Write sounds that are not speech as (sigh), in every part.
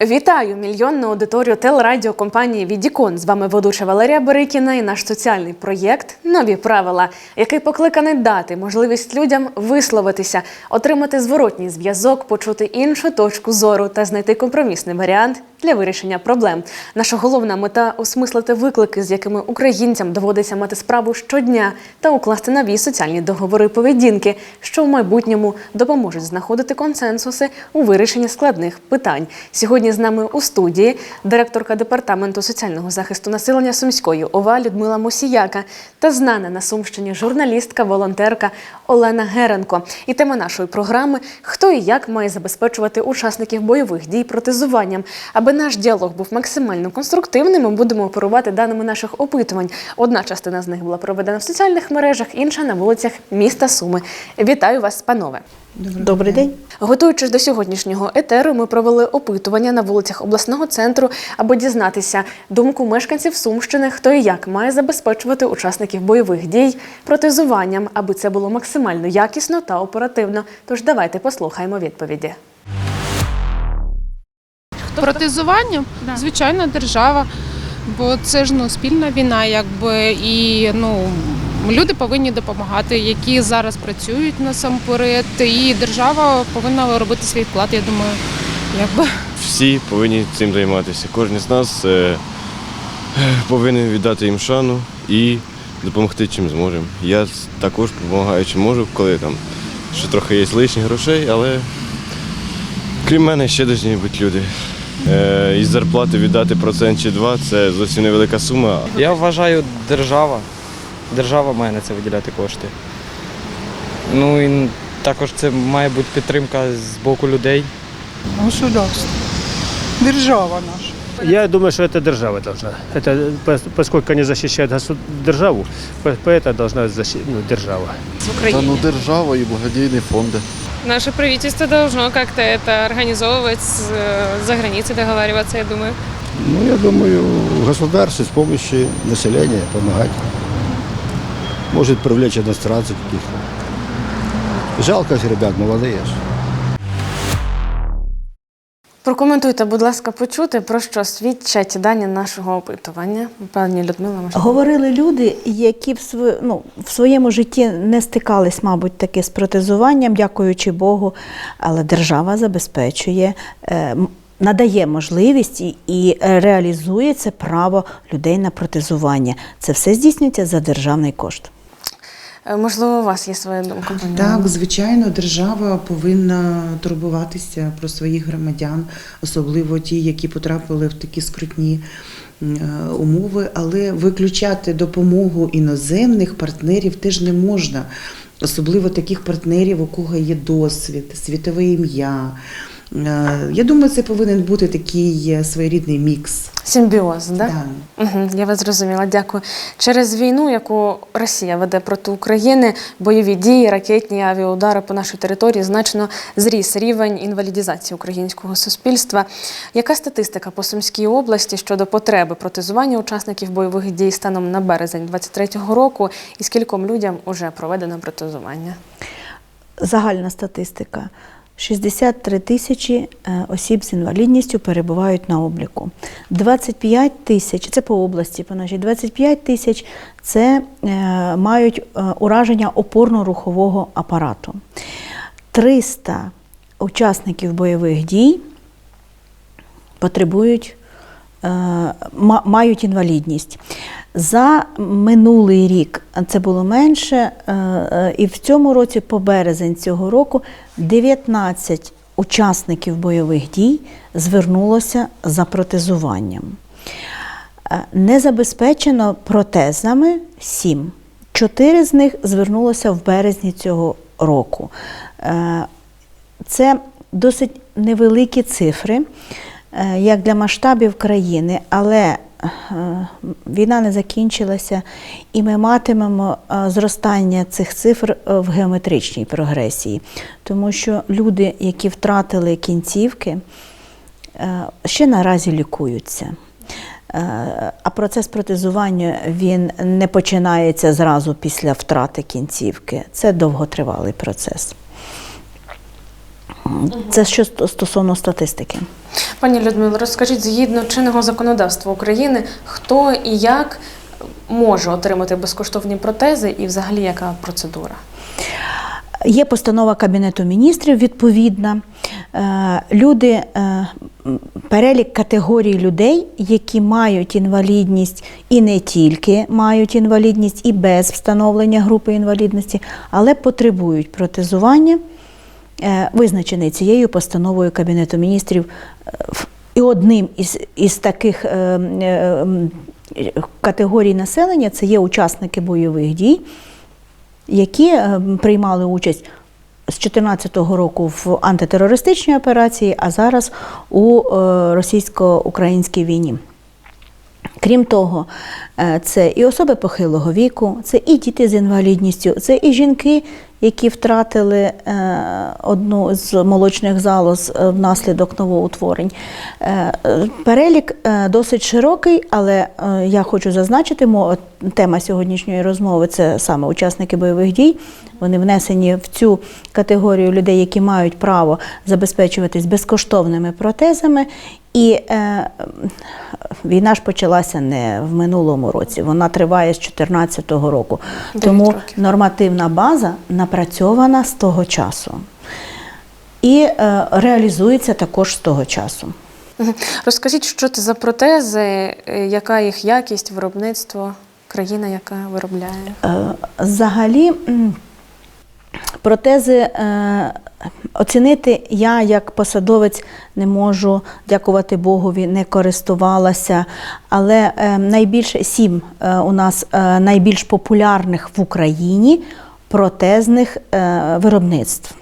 Вітаю мільйонну аудиторію телерадіокомпанії Відікон. З вами ведуча Валерія Берикіна і наш соціальний проєкт Нові правила, який покликаний дати можливість людям висловитися, отримати зворотній зв'язок, почути іншу точку зору та знайти компромісний варіант для вирішення проблем. Наша головна мета осмислити виклики, з якими українцям доводиться мати справу щодня, та укласти нові соціальні договори поведінки, що в майбутньому допоможуть знаходити консенсуси у вирішенні складних питань. Сьогодні з нами у студії директорка департаменту соціального захисту населення Сумської ОВА Людмила Мосіяка та знана на Сумщині журналістка, волонтерка Олена Геренко. І тема нашої програми хто і як має забезпечувати учасників бойових дій протезуванням. Аби наш діалог був максимально конструктивним, ми будемо оперувати даними наших опитувань. Одна частина з них була проведена в соціальних мережах, інша на вулицях міста Суми. Вітаю вас, панове! Добрий день. Готуючись до сьогоднішнього етеру, ми провели опитування на вулицях обласного центру, аби дізнатися думку мешканців Сумщини, хто і як має забезпечувати учасників бойових дій протезуванням, аби це було максимально якісно та оперативно. Тож давайте послухаємо відповіді. Протезування, звичайно, держава, бо це ж ну спільна війна, якби і ну люди повинні допомагати, які зараз працюють насамперед, і держава повинна робити свій вклад. Я думаю, якби всі повинні цим займатися. Кожен з нас е, е, повинен віддати їм шану і допомогти чим зможемо. Я також допомагаю чим можу, коли там ще трохи є лишніх грошей, але крім мене ще повинні бути люди. Е, із зарплати віддати процент чи два це зовсім невелика сума. Я вважаю, держава. Держава має на це виділяти кошти. Ну і також це має бути підтримка з боку людей. Государство. Держава наша. Я думаю, что это держава должна. Это пос- поскольку они защищают госу- державу, по- поэтому должна защитить ну, держава. Та ну держава і благодійні фонди. Наше правительство должно как-то это организовывать, с- э, за границей договариваться, я думаю. Ну, я думаю, государство с помощью населения помогать. Может привлечь иностранцев каких-то. Жалко ж ребят, молодые ж. Прокоментуйте, будь ласка, почути про що свідчать дані нашого опитування. Пані Людмила, можливо. Говорили люди, які в, св... ну, в своєму житті не стикались, мабуть, таки з протезуванням, дякуючи Богу, але держава забезпечує. е, Надає можливість і, і реалізує це право людей на протезування. Це все здійснюється за державний кошт. Е, Можливо, у вас є своя думка. Так, звичайно, держава повинна турбуватися про своїх громадян, особливо ті, які потрапили в такі скрутні е, умови, але виключати допомогу іноземних партнерів теж не можна, особливо таких партнерів, у кого є досвід, світове ім'я. Е, Я думаю, це повинен бути такий е, своєрідний мікс. Симбіоз, так? Да? Да. Угу, я вас зрозуміла, дякую. Через війну, яку Росія веде проти України, бойові дії, ракетні авіаудари по нашій території значно зріс рівень інвалідізації українського суспільства. Яка статистика по Сумській області щодо потреби протезування учасників бойових дій станом на березень 23-го року, і скільком людям уже проведено протезування? Загальна статистика. 63 тисячі е, осіб з інвалідністю перебувають на обліку. 25 тисяч, це по області, по нашій 25 тисяч це е, мають е, ураження опорно-рухового апарату. 300 учасників бойових дій потребують, мають інвалідність. За минулий рік це було менше, е, е, і в цьому році, по березень цього року, 19 учасників бойових дій звернулося за протезуванням. Е, Не забезпечено протезами 7. Чотири з них звернулося в березні цього року. Е, Це досить невеликі цифри, е, як для масштабів країни, але е, війна не закінчилася, і ми матимемо е, зростання цих цифр е, в геометричній прогресії, тому що люди, які втратили кінцівки, е, ще наразі лікуються. Е, А процес протезування він не починається зразу після втрати кінцівки. Це довготривалий процес. Це що стосовно статистики. Пані Людмило, розкажіть, згідно чинного законодавства України, хто і як може отримати безкоштовні протези і взагалі яка процедура? Є постанова Кабінету міністрів відповідна. Е, Люди, е, перелік категорій людей, які мають інвалідність і не тільки мають інвалідність, і без встановлення групи інвалідності, але потребують протезування, визначений цією постановою Кабінету міністрів. Е, І одним із, із таких е, е, категорій населення це є учасники бойових дій які е, приймали участь з 2014 року в антитерористичній операції, а зараз у е, російсько-українській війні. Крім того, е, це і особи похилого віку, це і діти з інвалідністю, це і жінки, які втратили е, одну з молочних залоз е, внаслідок новоутворень. Е, Перелік досить широкий, але я хочу зазначити, тема сьогоднішньої розмови це саме учасники бойових дій. Вони внесені в цю категорію людей, які мають право забезпечуватись безкоштовними протезами. І е, війна ж почалася не в минулому році, вона триває з 2014 року. Тому років. нормативна база напрацьована з того часу і е, реалізується також з того часу. Розкажіть, що це за протези, е, яка їх якість, виробництво, країна, яка виробляє? Е, Взагалі, протези е, оцінити я як посадовець не можу, дякувати Богові, не користувалася. Але е, найбільше сім е, у нас е, найбільш популярних в Україні протезних виробництв.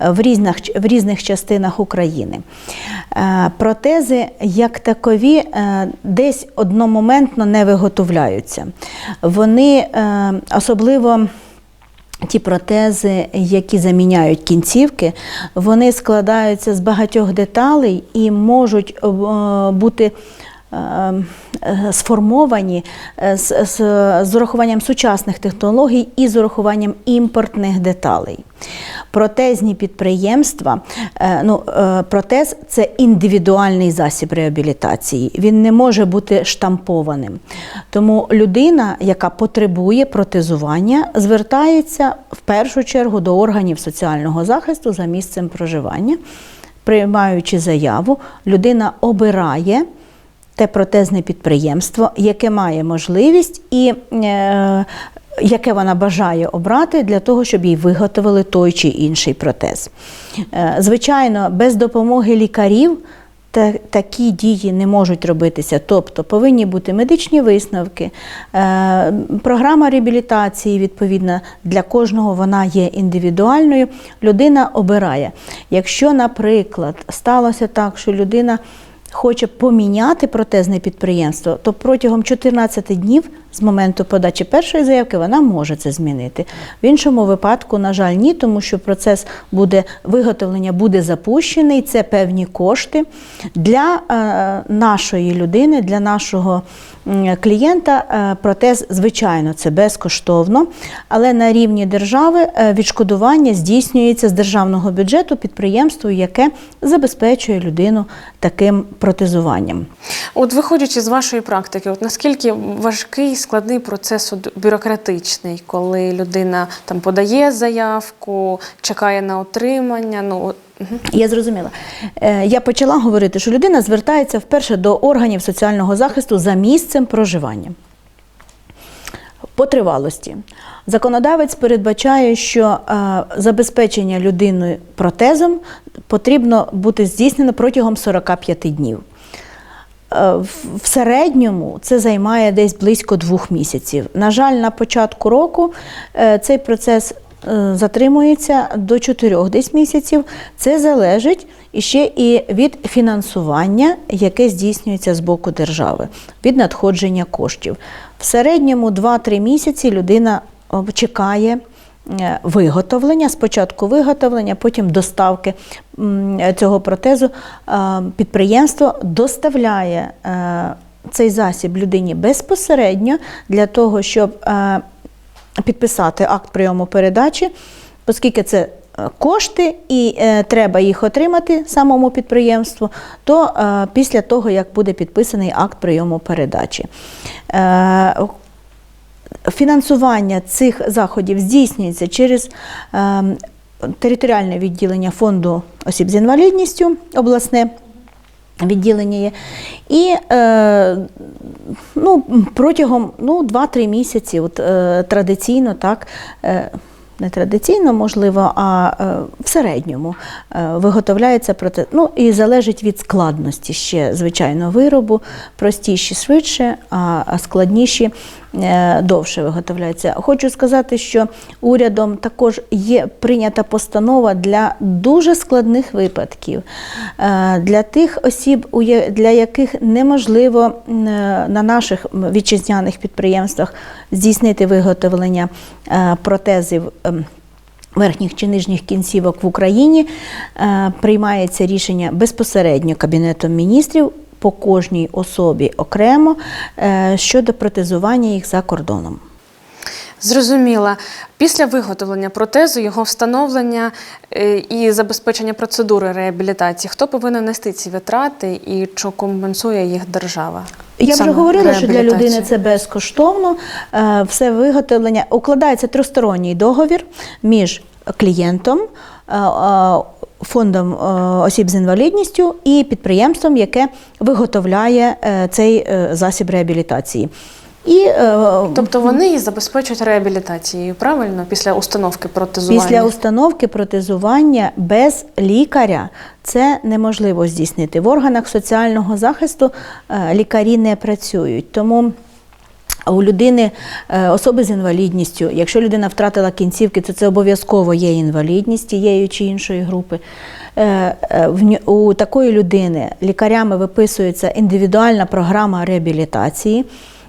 В різних, в різних частинах України. Протези як такові десь одномоментно не виготовляються. Вони особливо. Ті протези, які заміняють кінцівки, вони складаються з багатьох деталей і можуть е, бути сформовані е, з, з, з урахуванням сучасних технологій і з урахуванням імпортних деталей. Протезні підприємства, е, ну, е, протез це індивідуальний засіб реабілітації. Він не може бути штампованим. Тому людина, яка потребує протезування, звертається в першу чергу до органів соціального захисту за місцем проживання. Приймаючи заяву, людина обирає те протезне підприємство, яке має можливість і е, яке вона бажає обрати для того, щоб їй виготовили той чи інший протез. Е, звичайно, без допомоги лікарів та, такі дії не можуть робитися. Тобто повинні бути медичні висновки, е, програма реабілітації, відповідна, для кожного вона є індивідуальною. Людина обирає. Якщо, наприклад, сталося так, що людина хоче поміняти протезне підприємство, то протягом 14 днів з моменту подачі першої заявки вона може це змінити. В іншому випадку, на жаль, ні, тому що процес буде виготовлення буде запущений. Це певні кошти для е, нашої людини, для нашого клієнта. е, Протез, звичайно, це безкоштовно, але на рівні держави е, відшкодування здійснюється з державного бюджету підприємству, яке забезпечує людину таким протезуванням. От виходячи з вашої практики, от наскільки важкий складний процес бюрократичний, коли людина там подає заявку, чекає на отримання. Ну. Я зрозуміла. Е, Я почала говорити, що людина звертається вперше до органів соціального захисту за місцем проживання. По тривалості. Законодавець передбачає, що е, забезпечення людини протезом потрібно бути здійснено протягом 45 днів. Е, в- середньому це займає десь близько двох місяців. На жаль, на початку року е, цей процес е, затримується до чотирьох десь місяців. Це залежить іще і від фінансування, яке здійснюється з боку держави, від надходження коштів. В середньому 2-3 місяці людина чекає виготовлення, спочатку виготовлення, потім доставки цього протезу. Е, Підприємство доставляє е, цей засіб людині безпосередньо для того, щоб е, підписати акт прийому передачі, оскільки це е, кошти і е, треба їх отримати самому підприємству, то е, після того, як буде підписаний акт прийому передачі. Е, Фінансування цих заходів здійснюється через е, територіальне відділення фонду осіб з інвалідністю, обласне відділення є. І е, ну, протягом ну, 2-3 місяці, от, е, традиційно, так, е, не традиційно, можливо, а е, в середньому е, виготовляється протез. Ну і залежить від складності ще, звичайно, виробу. Простіші швидше, а а складніші довше виготовляються. Хочу сказати, що урядом також є прийнята постанова для дуже складних випадків, е, для тих осіб, для яких неможливо е, на наших вітчизняних підприємствах здійснити виготовлення е, протезів. ем, Верхніх чи нижніх кінцівок в Україні е, приймається рішення безпосередньо Кабінетом міністрів по кожній особі окремо е, щодо протезування їх за кордоном. Зрозуміла. Після виготовлення протезу, його встановлення е, і забезпечення процедури реабілітації, хто повинен нести ці витрати і чи компенсує їх держава? Я Саме вже говорила, що для людини це безкоштовно. Е, Все виготовлення укладається тристоронній договір між клієнтом, фондом е, осіб з інвалідністю і підприємством, яке виготовляє е, цей е, засіб реабілітації. І Тобто вони її забезпечують реабілітацією, правильно? Після установки протезування? Після установки протезування без лікаря це неможливо здійснити. В органах соціального захисту лікарі не працюють. Тому у людини е, особи з інвалідністю, якщо людина втратила кінцівки, то це обов'язково є інвалідність тієї чи іншої групи. Е, е, У такої людини лікарями виписується індивідуальна програма реабілітації,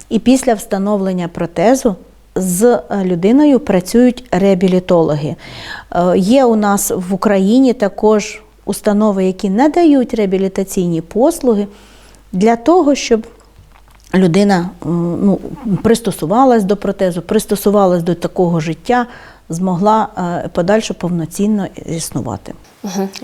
і після встановлення протезу з людиною працюють реабілітологи. Є у нас в Україні також установи, які надають реабілітаційні послуги для того, щоб людина е, ну, пристосувалась до протезу, пристосувалась до такого життя, змогла е, подальше повноцінно існувати.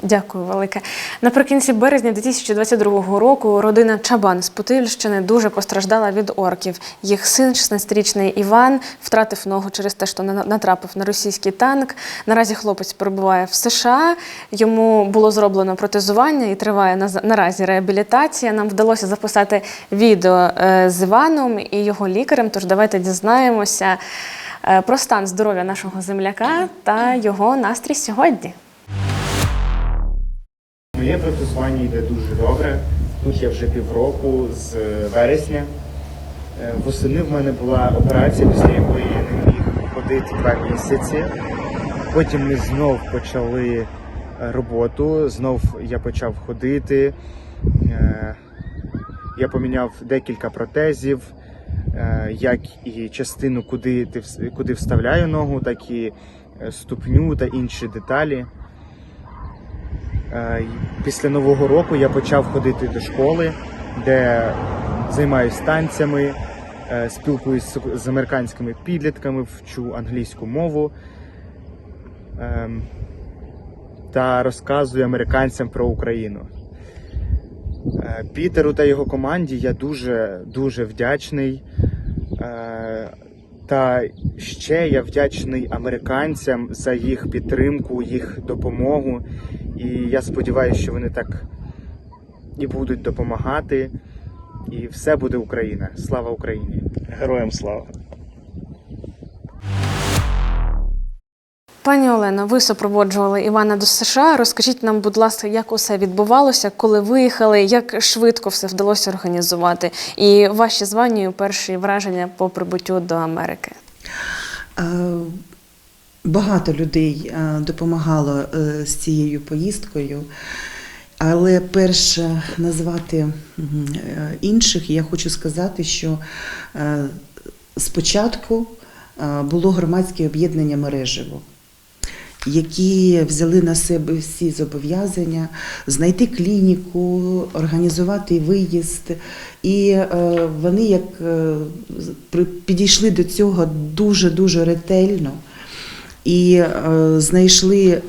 Дякую велике. Наприкінці березня 2022 року родина Чабан з Путильщини дуже постраждала від орків. Їх син, 16-річний Іван, втратив ногу через те, що на- натрапив на російський танк. Наразі хлопець перебуває в США. Йому було зроблено протезування і триває наразі реабілітація. Нам вдалося записати відео е, з Іваном і його лікарем. Тож давайте дізнаємося про стан здоров'я нашого земляка та його настрій сьогодні. Моє протезування йде дуже добре. Тут я вже півроку з е, вересня. Е, Восени в мене була операція, після якої я не міг ходити два місяці. Потім ми знов почали е, роботу, знов я почав ходити. Е, Я поміняв декілька протезів, е, як і частину, куди, ти куди вставляю ногу, так і е, ступню та інші деталі. Е, Після Нового року я почав ходити до школи, де займаюся танцями, е, спілкуюсь з- з американськими підлітками, вчу англійську мову ем, та розказую американцям про Україну. Е, Пітеру та його команді я дуже дуже вдячний. Е, Та ще я вдячний американцям за їх підтримку, їх допомогу. І я сподіваюся, що вони так і будуть допомагати. І все буде Україна. Слава Україні! Героям слава! Пані Олено, ви супроводжували Івана до США. Розкажіть нам, будь ласка, як усе відбувалося, коли виїхали, як швидко все вдалося організувати, і ваші звання і перші враження по прибуттю до Америки. Е, Багато людей е, допомагало е, з цією поїздкою, але перше назвати інших, я хочу сказати, що спочатку було громадське об'єднання мережево. Які взяли на себе всі зобов'язання знайти клініку, організувати виїзд, і е, вони як е, підійшли до цього дуже дуже ретельно. і е, знайшли,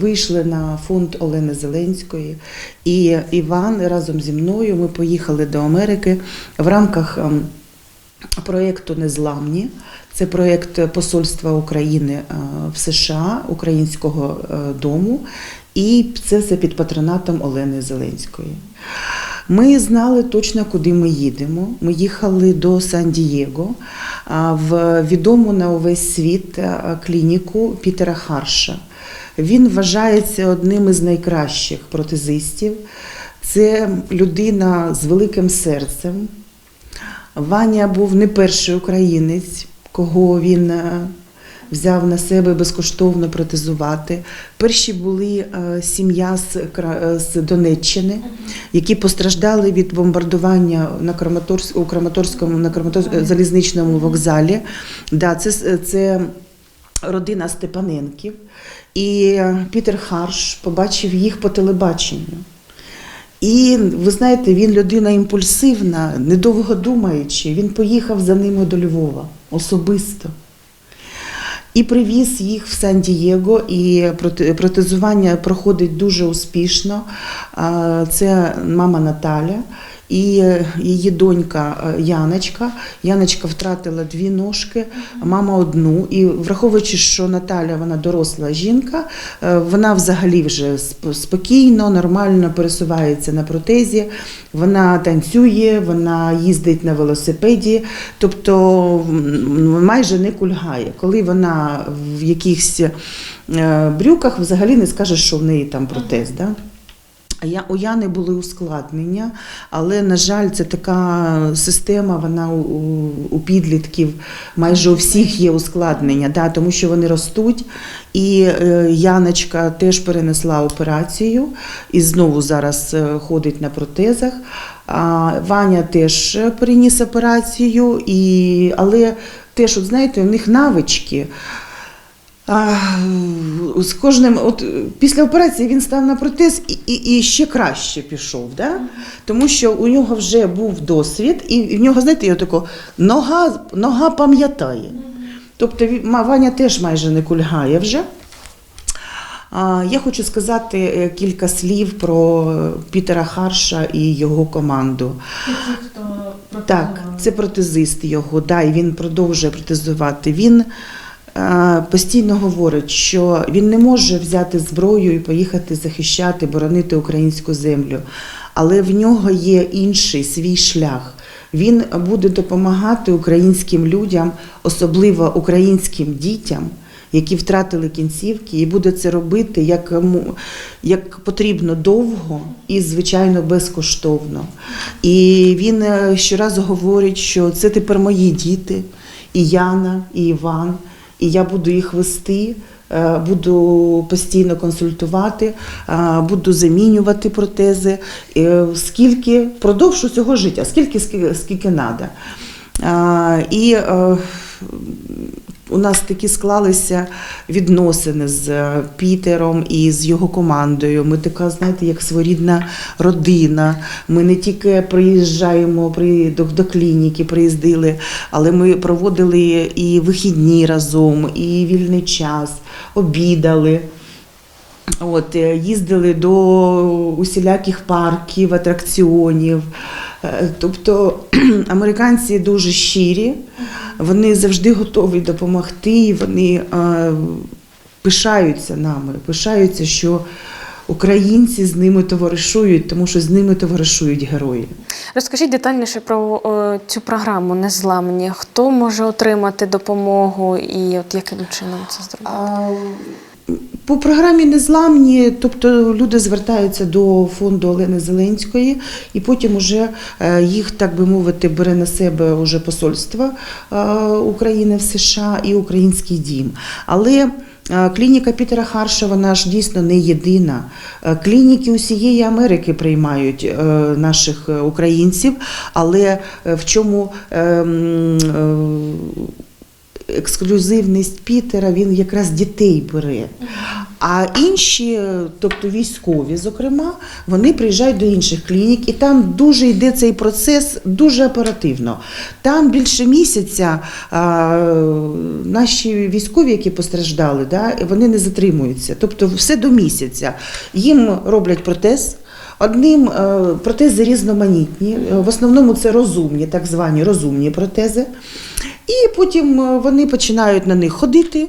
вийшли на фонд Олени Зеленської. І Іван разом зі мною ми поїхали до Америки в рамках. ем, проєкту Незламні. Це проєкт Посольства України е, в США, Українського е, дому, і це все під патронатом Олени Зеленської. Ми знали точно, куди ми їдемо. Ми їхали до Сан-Дієго в відому на увесь світ е, клініку Пітера Харша. Він вважається одним із найкращих протезистів. Це людина з великим серцем, Ваня був не перший українець, кого він е, взяв на себе безкоштовно протезувати. Перші були е, сім'я е, з Донеччини, які постраждали від бомбардування на Краматорськ, у Краматорському на Краматорському залізничному вокзалі. Да, це, це родина Степаненків. І Пітер Харш побачив їх по телебаченню. І ви знаєте, він людина імпульсивна, недовго думаючи, він поїхав за ними до Львова особисто. І привіз їх в Сан-Дієго, і протезування проходить дуже успішно. Це мама Наталя і е, її донька е, Яночка. Яночка втратила дві ножки, мама одну. І враховуючи, що Наталя вона доросла жінка, е, вона взагалі вже сп- спокійно, нормально пересувається на протезі. Вона танцює, вона їздить на велосипеді, тобто майже не кульгає. Коли вона в якихось брюках, взагалі не скажеш, що в неї там протез. Да? У Яни були ускладнення, але, на жаль, це така система, вона у, підлітків майже у всіх є ускладнення, да, тому що вони ростуть. І е, Яночка теж перенесла операцію і знову зараз е, ходить на протезах. Ваня теж е, переніс операцію, і, але теж, от знаєте, у них навички. А, з кожним, от після операції він став на протез і, і, і ще краще пішов, да? тому що у нього вже був досвід, і в нього, знаєте, його тако, нога, нога пам'ятає. Тобто Ваня теж майже не кульгає вже. А, Я хочу сказати е, кілька слів про е, Пітера Харша і його команду. Так, це протезист його, да, і він продовжує протезувати. Він постійно говорить, що він не може взяти зброю і поїхати захищати, боронити українську землю. Але в нього є інший свій шлях. Він буде допомагати українським людям, особливо українським дітям, які втратили кінцівки, і буде це робити як, як потрібно довго і, звичайно, безкоштовно. І він е, щоразу говорить, що це тепер мої діти, і Яна, і Іван, і я буду їх вести. е, Буду постійно консультувати, е, буду замінювати протези, е, скільки впродовж усього життя, скільки скільки, скільки треба. І у нас такі склалися відносини з е, Пітером і з його командою. Ми така, знаєте, як своєрідна родина. Ми не тільки приїжджаємо при, до, до клініки, приїздили, але ми проводили і вихідні разом, і вільний час, обідали. От, е, їздили до усіляких парків, атракціонів. Е, Тобто (clears throat) американці дуже щирі, вони завжди готові допомогти, і вони е, пишаються нами, пишаються, що українці з ними товаришують, тому що з ними товаришують герої. Розкажіть детальніше про е, цю програму Незламні. Хто може отримати допомогу і от яким чином це зробити? По програмі Незламні, тобто люди звертаються до фонду Олени Зеленської, і потім уже е, їх, так би мовити, бере на себе уже посольство е, України в США і Український дім. Але е, Клініка Пітера Харша, вона ж дійсно не єдина. Клініки усієї Америки приймають наших українців, але в чому е, м, е, ексклюзивність Пітера, він якраз дітей бере. А інші, тобто військові, зокрема, вони приїжджають до інших клінік, і там дуже йде цей процес дуже оперативно. Там більше місяця а, наші військові, які постраждали, да, вони не затримуються. Тобто все до місяця. Їм роблять протез. Одним е, протези різноманітні, в основному це розумні, так звані розумні протези. І потім е, вони починають на них ходити,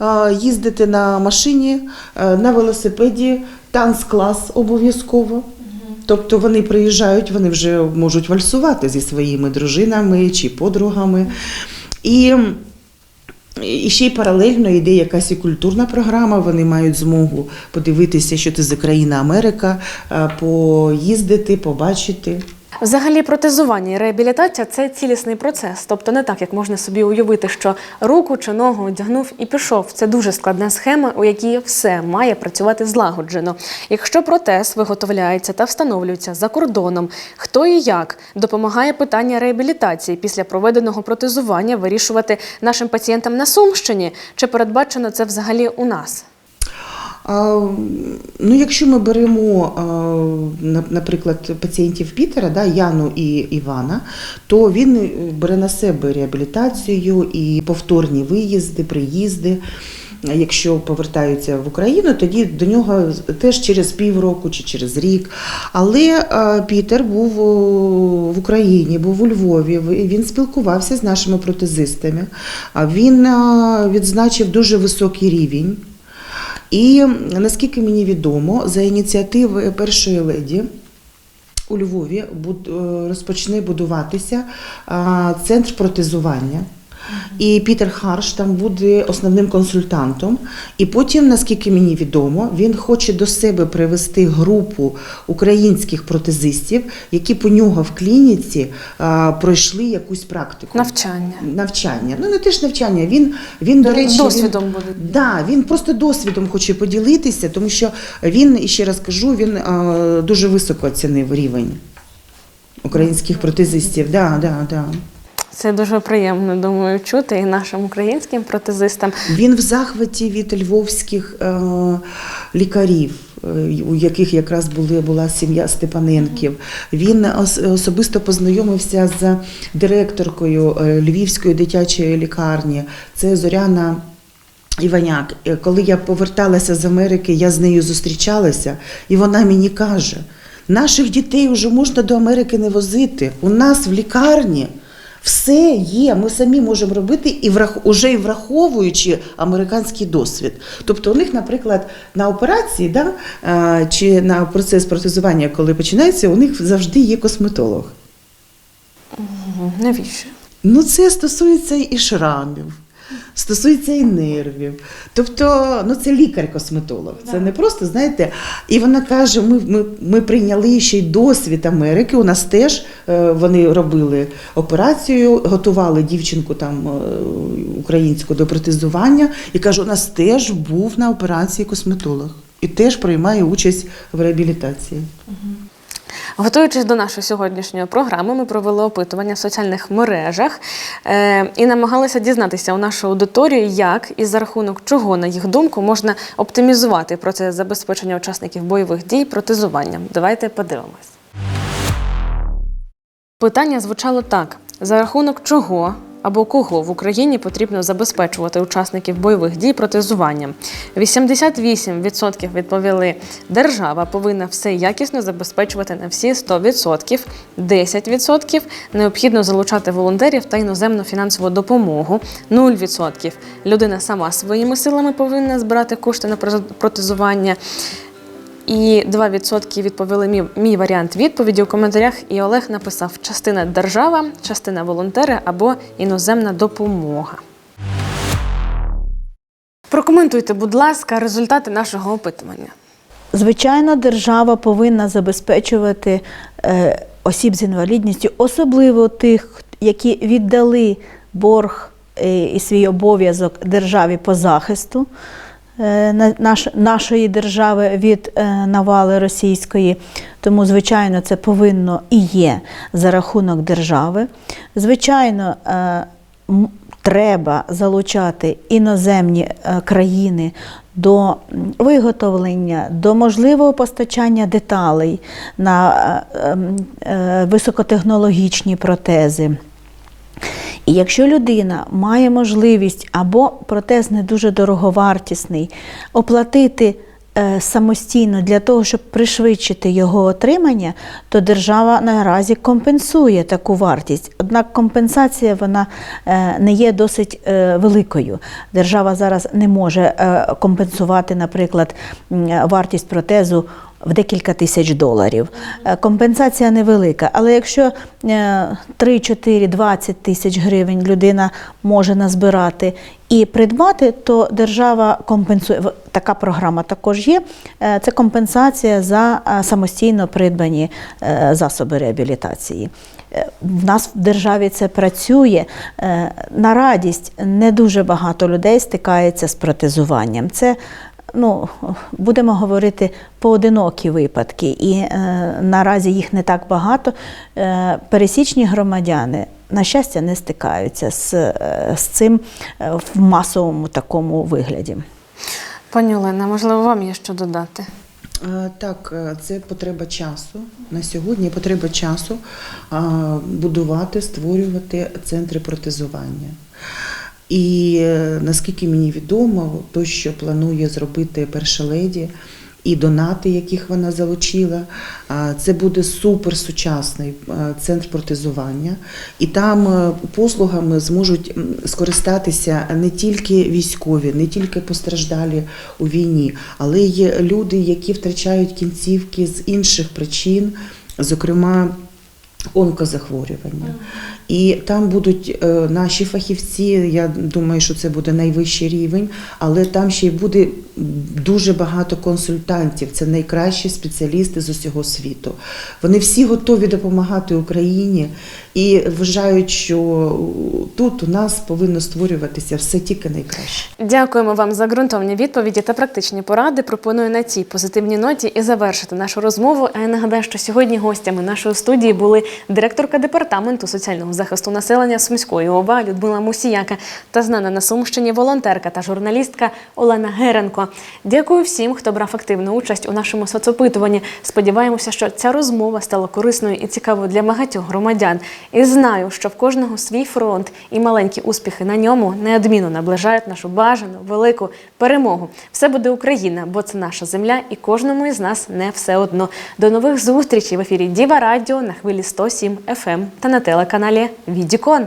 е, їздити на машині, е, на велосипеді, танцклас обов'язково. Тобто вони приїжджають, вони вже можуть вальсувати зі своїми дружинами чи подругами. І, і ще й паралельно йде якась і культурна програма. Вони мають змогу подивитися, що це за країна Америка, поїздити, побачити. Взагалі, протезування і реабілітація це цілісний процес. Тобто не так, як можна собі уявити, що руку чи ногу одягнув і пішов. Це дуже складна схема, у якій все має працювати злагоджено. Якщо протез виготовляється та встановлюється за кордоном, хто і як допомагає питання реабілітації після проведеного протезування вирішувати нашим пацієнтам на Сумщині? Чи передбачено це взагалі у нас? Ну, якщо ми беремо, наприклад, пацієнтів Пітера, да, Яну і Івана, то він е, бере на себе реабілітацію і повторні виїзди, приїзди. Якщо повертаються в Україну, тоді до нього теж через півроку чи через рік. Але Пітер був в Україні, був у Львові. Він спілкувався з нашими протезистами. А Він відзначив дуже високий рівень. І наскільки мені відомо, за ініціативи першої леді у Львові е, розпочне будуватися центр протезування. І Пітер Харш там буде основним консультантом. І потім, наскільки мені відомо, він хоче до себе привести групу українських протезистів, які по нього в клініці а, пройшли якусь практику. Навчання. Навчання. Ну не те ж навчання. Він, він до речі, він- Досвідом буде. Да, він просто досвідом хоче поділитися, тому що він, і ще раз кажу, він е, дуже високо оцінив рівень українських протезистів. Да, да, да. Це дуже приємно, думаю, чути і нашим українським протезистам. Він в захваті від львовських е, лікарів. е, У яких якраз були була сім'я Степаненків, він особисто познайомився з директоркою е, Львівської дитячої лікарні. Це Зоряна Іваняк. Е, Коли я поверталася з Америки, я з нею зустрічалася, і вона мені каже: наших дітей вже можна до Америки не возити. У нас в лікарні все є. Ми самі можемо робити і врах... уже і враховуючи американський досвід. Тобто, у них, наприклад, на операції, да, чи на процес протезування, коли починається, у них завжди є косметолог. Навіщо? Ну, це стосується і шрамів, стосується і нервів. Тобто, ну це лікар-косметолог. Це не просто, знаєте, і вона каже: ми, ми, ми прийняли ще й досвід Америки. У нас теж е, вони робили операцію, готували дівчинку там е, українську до протезування, і каже, у нас теж був на операції косметолог. І теж приймає участь в реабілітації. Готуючись до нашої сьогоднішньої програми, ми провели опитування в соціальних мережах е, і намагалися дізнатися у нашу аудиторію, як і за рахунок чого, на їх думку, можна оптимізувати процес забезпечення учасників бойових дій протезуванням. Давайте подивимось. Питання звучало так: за рахунок чого або кого в Україні потрібно забезпечувати учасників бойових дій протезуванням? 88% відповіли, держава повинна все якісно забезпечувати на всі 100%. 10% необхідно залучати волонтерів та іноземну фінансову допомогу. 0% людина сама своїми силами повинна збирати кошти на протезування. І 2% відповіли мій, мій варіант відповіді у коментарях. І Олег написав: частина держава, частина волонтери або іноземна допомога. Прокоментуйте, будь ласка, результати нашого опитування. Звичайно, держава повинна забезпечувати е, осіб з інвалідністю, особливо тих, які віддали борг е, і свій обов'язок державі по захисту нашої держави від е, навали російської. Тому, звичайно, це повинно і є за рахунок держави. Звичайно, е, треба залучати іноземні е, країни до виготовлення, до можливого постачання деталей на е, е, високотехнологічні протези. І якщо людина має можливість або протез не дуже дороговартісний, оплатити е, самостійно для того, щоб пришвидшити його отримання, то держава наразі компенсує таку вартість. Однак компенсація вона е, не є досить е, великою. Держава зараз не може компенсувати, наприклад, вартість протезу в декілька тисяч доларів. Е, Компенсація невелика, але якщо е, 3, 4, 20 тисяч гривень людина може назбирати і придбати, то держава компенсує. Така програма також є. Е, Це компенсація за е, самостійно придбані е, засоби реабілітації. Е, В нас в державі це працює. Е, На радість не дуже багато людей стикається з протезуванням. Це ну, будемо говорити, поодинокі випадки, і е, наразі їх не так багато. Е, пересічні громадяни, на щастя, не стикаються з, е, з цим е, в масовому такому вигляді. Пані Олена, можливо, вам є що додати? Е, Так, це потреба часу. На сьогодні потреба часу будувати, створювати центри протезування. І е, наскільки мені відомо, то, що планує зробити перша леді, і донати, яких вона залучила, це буде суперсучасний центр протезування. І там е, послугами зможуть скористатися не тільки військові, не тільки постраждалі у війні, але й люди, які втрачають кінцівки з інших причин, зокрема онкозахворювання. І там будуть е, наші фахівці. Я думаю, що це буде найвищий рівень, але там ще й буде дуже багато консультантів. Це найкращі спеціалісти з усього світу. Вони всі готові допомагати Україні і вважають, що тут у нас повинно створюватися все тільки найкраще. Дякуємо вам за ґрунтовні відповіді та практичні поради. Пропоную на цій позитивній ноті і завершити нашу розмову. А я нагадаю, що сьогодні гостями нашої студії були директорка департаменту соціального захисту населення Сумської ОВА Людмила Мусіяка та знана на Сумщині волонтерка та журналістка Олена Геренко. Дякую всім, хто брав активну участь у нашому соцопитуванні. Сподіваємося, що ця розмова стала корисною і цікавою для багатьох громадян. І знаю, що в кожного свій фронт і маленькі успіхи на ньому неодмінно наближають нашу бажану велику перемогу. Все буде Україна, бо це наша земля, і кожному із нас не все одно. До нових зустрічей в ефірі Діва Радіо на хвилі 107 FM та на телеканалі Відікон.